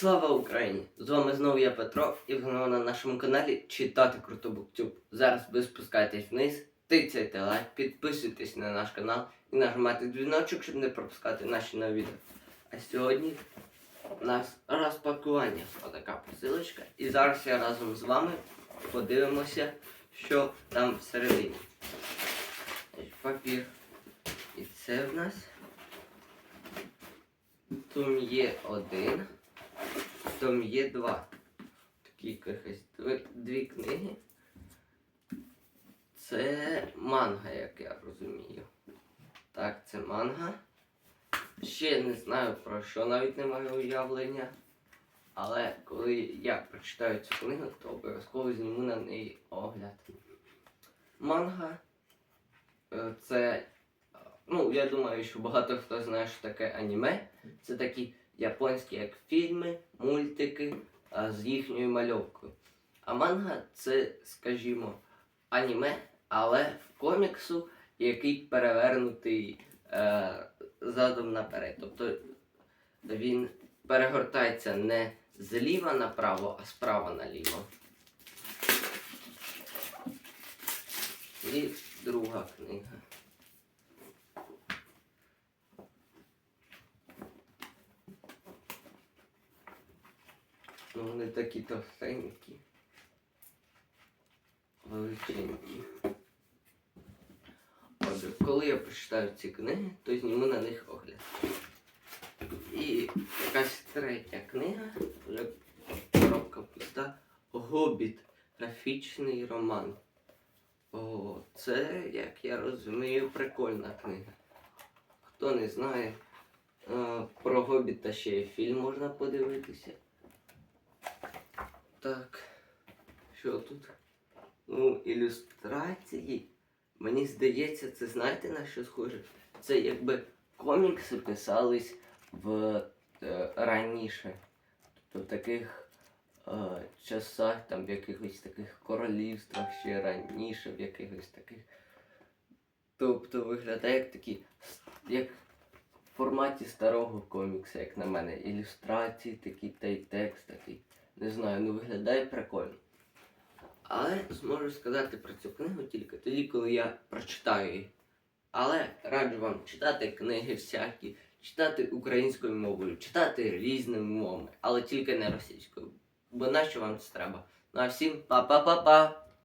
Слава Україні! З вами знову я Петро і знову на нашому каналі Читати Круто Буктюб. Зараз ви спускаєтесь вниз, тицяйте лайк, підписуйтесь на наш канал і нажимайте дзвіночок, щоб не пропускати наші нові відео. А сьогодні у нас розпакування. Отака посилочка. І зараз я разом з вами подивимося, що там всередині. Папір. І це в нас Том є один. Том є два. Такі якихось дві, книги. Це манга, як я розумію. Так, це манга. Ще не знаю про що, навіть не маю уявлення. Але коли я прочитаю цю книгу, то обов'язково зніму на неї огляд. Манга е, це. Ну, я думаю, що багато хто знає, що таке аніме. Це такі японські як фільми, мультики а, з їхньою мальовкою. А манга це, скажімо, аніме, але в коміксу, який перевернутий е, задом наперед. Тобто він перегортається не зліва направо, а справа наліво. І друга книга. Ну, вони такі товстенькі. Величенькі. Отже, коли я прочитаю ці книги, то зніму на них огляд. І якась третя книга, вже коробка пуста. Гобіт. Графічний роман. О, це, як я розумію, прикольна книга. Хто не знає, е, про Гобіта ще є фільм можна подивитися. Так. Що тут? Ну, ілюстрації. Мені здається, це знаєте на що схоже? Це якби комікси писались в е, раніше. Тобто в таких е, часах, там в якихось таких королівствах ще раніше, в якихось таких. Тобто виглядає як такі, як форматі старого комікса, як на мене. Ілюстрації такі та й текст такий. Не знаю, ну виглядає прикольно. Але зможу сказати про цю книгу тільки тоді, коли я прочитаю її. Але раджу вам читати книги всякі, читати українською мовою, читати різними мовами, але тільки не російською. Бо нащо вам це треба? Ну а всім па-па-па-па!